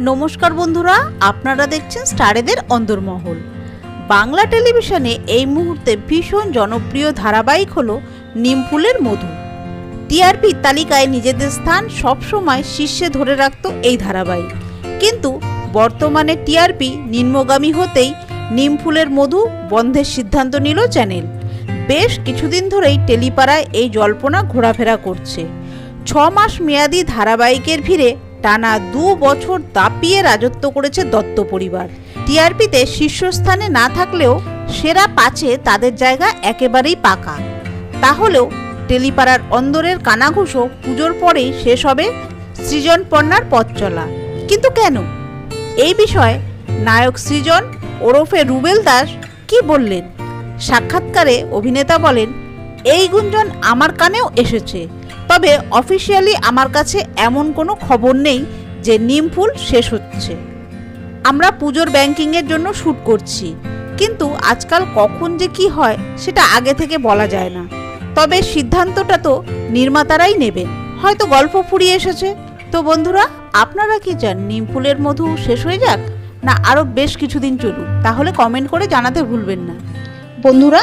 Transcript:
নমস্কার বন্ধুরা, আপনারা দেখছেন স্টারেদের অন্দরমহল। বাংলা টেলিভিশনে এই মুহূর্তে ভীষণ জনপ্রিয় ধারাবাহিক হলো নিমফুলের মধু। টিআরপি তালিকায় নিজেদের স্থান সবসময় শীর্ষে ধরে রাখত এই ধারাবাহিক। কিন্তু বর্তমানে টিআরপি নিম্নগামী হতেই নিমফুলের মধু বন্ধের সিদ্ধান্ত নিল চ্যানেল। বেশ কিছুদিন ধরেই টেলিপাড়ায় এই জল্পনা ঘোরাফেরা করছে। ছ মাস মেয়াদি ধারাবাহিকের ভিড়ে টানা দু বছর দাপিয়ে রাজত্ব করেছে দত্ত পরিবার। টিআরপিতে শীর্ষস্থানে না থাকলেও সেরা পাঁচে তাদের জায়গা একেবারেই পাকা। তাহলেও টেলিপাড়ার অন্দরের কানাঘুষো পুজোর পরেই শেষ হবে সৃজন পণ্যার পথ চলা। কিন্তু কেন? এই বিষয়ে নায়ক সৃজন ওরফে রুবেল দাস কি বললেন? সাক্ষাৎকারে অভিনেতা বলেন, এই গুঞ্জন আমার কানেও এসেছে। তবে অফিসিয়ালি আমার কাছে এমন কোনো খবর নেই যে নিমফুল শেষ হচ্ছে। আমরা পুজোর ব্যাংকিংয়ের জন্য শ্যুট করছি, কিন্তু আজকাল কখন যে কি হয় সেটা আগে থেকে বলা যায় না। তবে সিদ্ধান্তটা তো নির্মাতারাই নেবেন। হয়তো গল্প ফুরিয়ে এসেছে। তো বন্ধুরা, আপনারা কি চান নিমফুলের মধু শেষ হয়ে যাক, না আরও বেশ কিছুদিন চলুক? তাহলে কমেন্ট করে জানাতে ভুলবেন না। বন্ধুরা